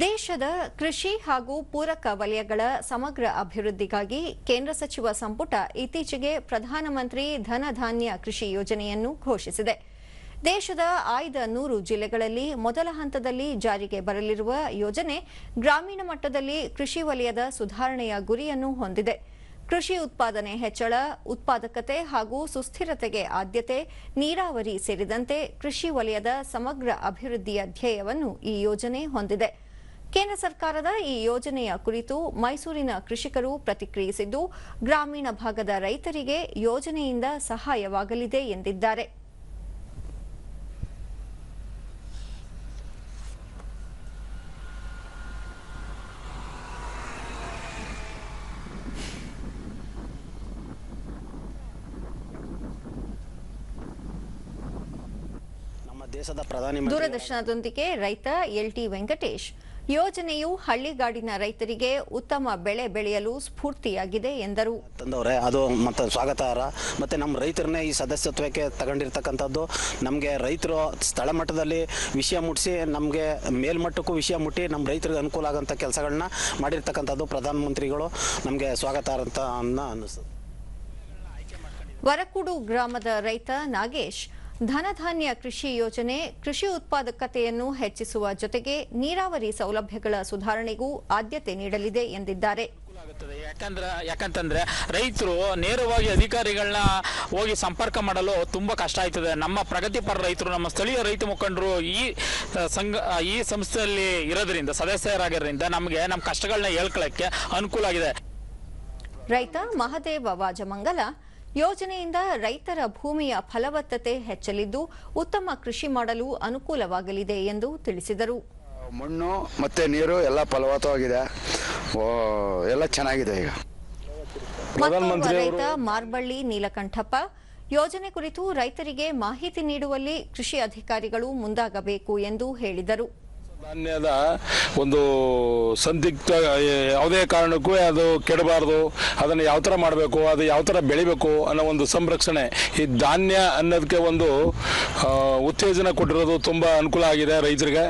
ದೇಶದ ಕೃಷಿ ಹಾಗೂ ಪೂರಕ ವಲಯಗಳ ಸಮಗ್ರ ಅಭಿವೃದ್ಧಿಗಾಗಿ ಕೇಂದ್ರ ಸಚಿವ ಸಂಪುಟ ಇತ್ತೀಚೆಗೆ ಪ್ರಧಾನಮಂತ್ರಿ ಧನಧಾನ್ಯ ಕೃಷಿ ಯೋಜನೆಯನ್ನು ಘೋಷಿಸಿದೆ. ದೇಶದ ಆಯ್ದ ನೂರು ಜಿಲ್ಲೆಗಳಲ್ಲಿ ಮೊದಲ ಹಂತದಲ್ಲಿ ಜಾರಿಗೆ ಬರಲಿರುವ ಯೋಜನೆ ಗ್ರಾಮೀಣ ಮಟ್ಟದಲ್ಲಿ ಕೃಷಿ ವಲಯದ ಸುಧಾರಣೆಯ ಗುರಿಯನ್ನು ಹೊಂದಿದೆ. ಕೃಷಿ ಉತ್ಪಾದನೆ ಹೆಚ್ಚಳ, ಉತ್ಪಾದಕತೆ ಹಾಗೂ ಸುಸ್ಥಿರತೆಗೆ ಆದ್ಯತೆ, ನೀರಾವರಿ ಸೇರಿದಂತೆ ಕೃಷಿ ವಲಯದ ಸಮಗ್ರ ಅಭಿವೃದ್ಧಿಯ ಧ್ಯೇಯವನ್ನು ಈ ಯೋಜನೆ ಹೊಂದಿದೆ. ಕೇಂದ್ರ ಸರ್ಕಾರದ ಈ ಯೋಜನೆಯ ಕುರಿತು ಮೈಸೂರಿನ ಕೃಷಿಕರು ಪ್ರತಿಕ್ರಿಯಿಸಿದ್ದು ಗ್ರಾಮೀಣ ಭಾಗದ ರೈತರಿಗೆ ಯೋಜನೆಯಿಂದ ಸಹಾಯವಾಗಲಿದೆ ಎಂದಿದ್ದಾರೆ. ನಮ್ಮ ದೇಶದ ಪ್ರಧಾನಿ ದೂರದರ್ಶನದೊಂದಿಗೆ ರೈತ ಎಲ್ಟಿ ವೆಂಕಟೇಶ್ ಯೋಜನೆಯು ಹಳ್ಳಿಗಾಡಿನ ರೈತರಿಗೆ ಉತ್ತಮ ಬೆಳೆ ಬೆಳೆಯಲು ಸ್ಫೂರ್ತಿಯಾಗಿದೆ ಎಂದರು. ತಂದವರೇ ಅದು ಮತ್ತೆ ಸ್ವಾಗತಾರ್ಹ. ಮತ್ತೆ ನಮ್ಮ ರೈತರನ್ನೇ ಈ ಸದಸ್ಯತ್ವಕ್ಕೆ ತಗೊಂಡಿರ್ತಕ್ಕಂಥದ್ದು ನಮಗೆ ರೈತರು ಸ್ಥಳ ಮಟ್ಟದಲ್ಲಿ ವಿಷಯ ಮುಟ್ಟಿಸಿ ನಮಗೆ ಮೇಲ್ಮಟ್ಟಕ್ಕೂ ವಿಷಯ ಮುಟ್ಟಿ ನಮ್ಮ ರೈತರಿಗೆ ಅನುಕೂಲ ಆಗೋಂಥ ಕೆಲಸಗಳನ್ನ ಮಾಡಿರ್ತಕ್ಕಂಥದ್ದು ಪ್ರಧಾನಮಂತ್ರಿಗಳು. ನಮಗೆ ಸ್ವಾಗತಾರ್ಹ ಅಂತ ಅನ್ನ ಅನ್ನಿಸ್ತದೆ. ವರಕುಡು ಗ್ರಾಮದ ರೈತ ನಾಗೇಶ್ ಧನಧಾನ್ಯ ಕೃಷಿ ಯೋಜನೆ ಕೃಷಿ ಉತ್ಪಾದಕತೆಯನ್ನು ಹೆಚ್ಚಿಸುವ ಜೊತೆಗೆ ನೀರಾವರಿ ಸೌಲಭ್ಯಗಳ ಸುಧಾರಣೆಗೂ ಆದ್ಯತೆ ನೀಡಲಿದೆ ಎಂದಿದ್ದಾರೆ. ಯಾಕಂದ್ರೆ ಯಾಕಂತಂದ್ರೆ ರೈತರು ನೇರವಾಗಿ ಅಧಿಕಾರಿಗಳನ್ನ ಹೋಗಿ ಸಂಪರ್ಕ ಮಾಡಲು ತುಂಬಾ ಕಷ್ಟ ಆಯ್ತದೆ. ನಮ್ಮ ಪ್ರಗತಿಪರ ರೈತರು ನಮ್ಮ ಸ್ಥಳೀಯ ರೈತ ಮುಖಂಡರು ಈ ಸಂಘ ಈ ಸಂಸ್ಥೆಯಲ್ಲಿ ಇರೋದ್ರಿಂದ ಸದಸ್ಯರಾಗಿರೋದ್ರಿಂದ ನಮಗೆ ನಮ್ಮ ಕಷ್ಟಗಳನ್ನ ಹೇಳ್ಕೊಳ್ಳಕ್ಕೆ ಅನುಕೂಲ ಆಗಿದೆ. ರೈತ ಮಹದೇವ ವಾಜಮಂಗಲ ಯೋಜನೆಯಿಂದ ರೈತರ ಭೂಮಿಯ ಫಲವತ್ತತೆ ಹೆಚ್ಚಲಿದ್ದು ಉತ್ತಮ ಕೃಷಿ ಮಾಡಲು ಅನುಕೂಲವಾಗಲಿದೆ ಎಂದು ತಿಳಿಸಿದರು. ಮಣ್ಣು ಮತ್ತೆ ನೀರು ಎಲ್ಲ ಫಲವತ್ತವಾಗಿದೆ. ಓ, ಎಲ್ಲ ಚೆನ್ನಾಗಿದೆ ಈಗ. ರೈತ ಮಾರ್ಬಳ್ಳಿ ನೀಲಕಂಠಪ್ಪ ಯೋಜನೆ ಕುರಿತು ರೈತರಿಗೆ ಮಾಹಿತಿ ನೀಡುವಲ್ಲಿ ಕೃಷಿ ಅಧಿಕಾರಿಗಳು ಮುಂದಾಗಬೇಕು ಎಂದು ಹೇಳಿದರು. ಧಾನ್ಯದ ಒಂದು ಸಂದಿಗ್ಧ ಯಾವುದೇ ಕಾರಣಕ್ಕೂ ಅದು ಕೆಡಬಾರ್ದು. ಅದನ್ನು ಯಾವ ಥರ ಮಾಡಬೇಕು, ಅದು ಯಾವ ಥರ ಬೆಳಿಬೇಕು ಅನ್ನೋ ಒಂದು ಸಂರಕ್ಷಣೆ ಈ ಧಾನ್ಯ ಅನ್ನೋದಕ್ಕೆ ಒಂದು ಉತ್ತೇಜನ ಕೊಟ್ಟಿರೋದು ತುಂಬ ಅನುಕೂಲ ಆಗಿದೆ ರೈತರಿಗೆ.